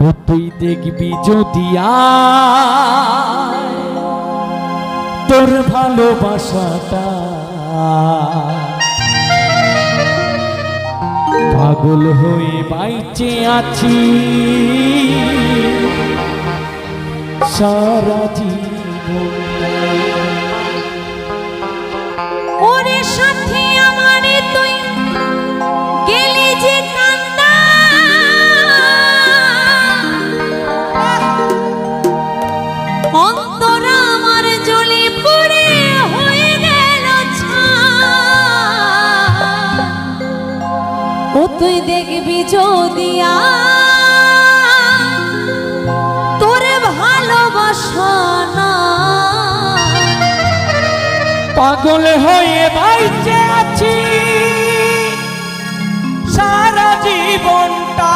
ও তুই দেখবি যদি তোর ভালোবাসাটা। পাগল হয়ে বাইচে আছি। সারা জীবন। সাথে দেখবি যদি তোরে তোর ভালোবাসা না। পাগল হয়ে বাইচে আছি সারা জীবনটা।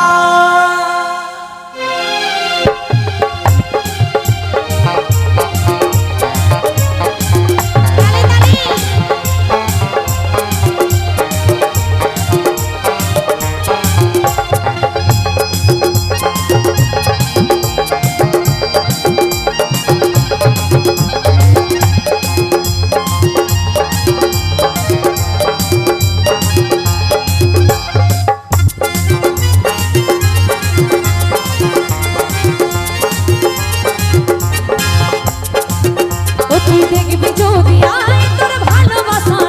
ছাই তুই দেখবি যদি আয় ভালোবাসা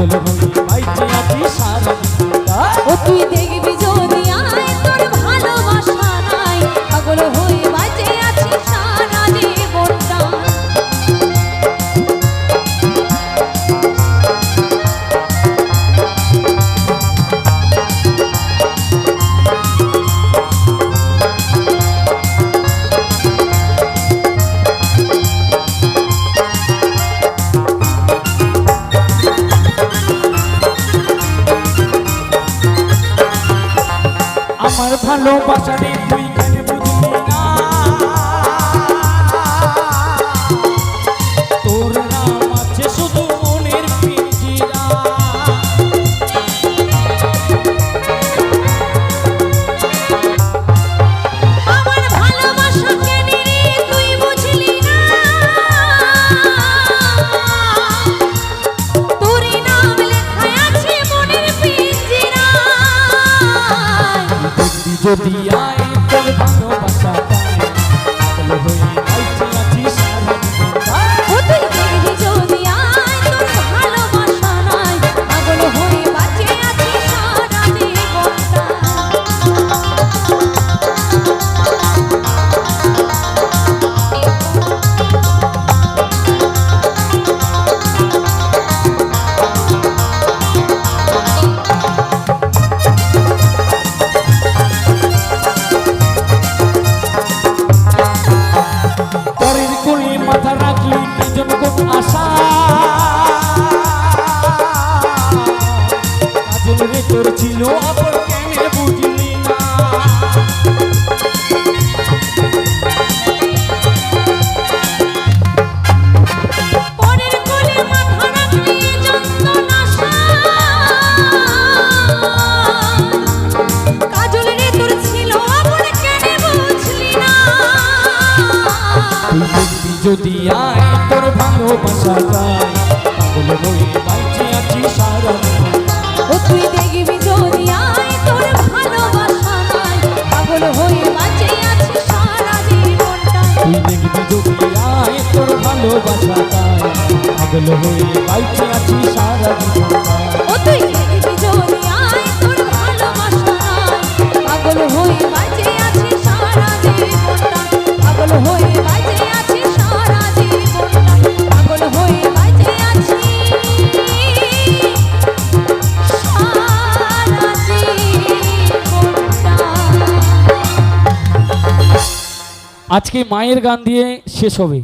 পাগল ও তুই আমার ভালোবাসা রে তুই যদি আয় নিজন কোন আশা। কাজল রে তোর ছিল অপর কেন বুঝলি না? পরের কোলে যদি আয় তোর ভালোবাসা তাই পাগল হয়ে বাইচে আছি সারা ও তুই দেখবি যদি আয় তোর ভালোবাসা নাই পাগল হয়ে বাঁচে আছি সারা জীবনটা তুই দেখবি যদি আয় তোর ভালোবাসা তাই পাগল হয়ে বাইচে আছি সারা জীবনটা আজকে মায়ের গান দিয়ে শেষ হবে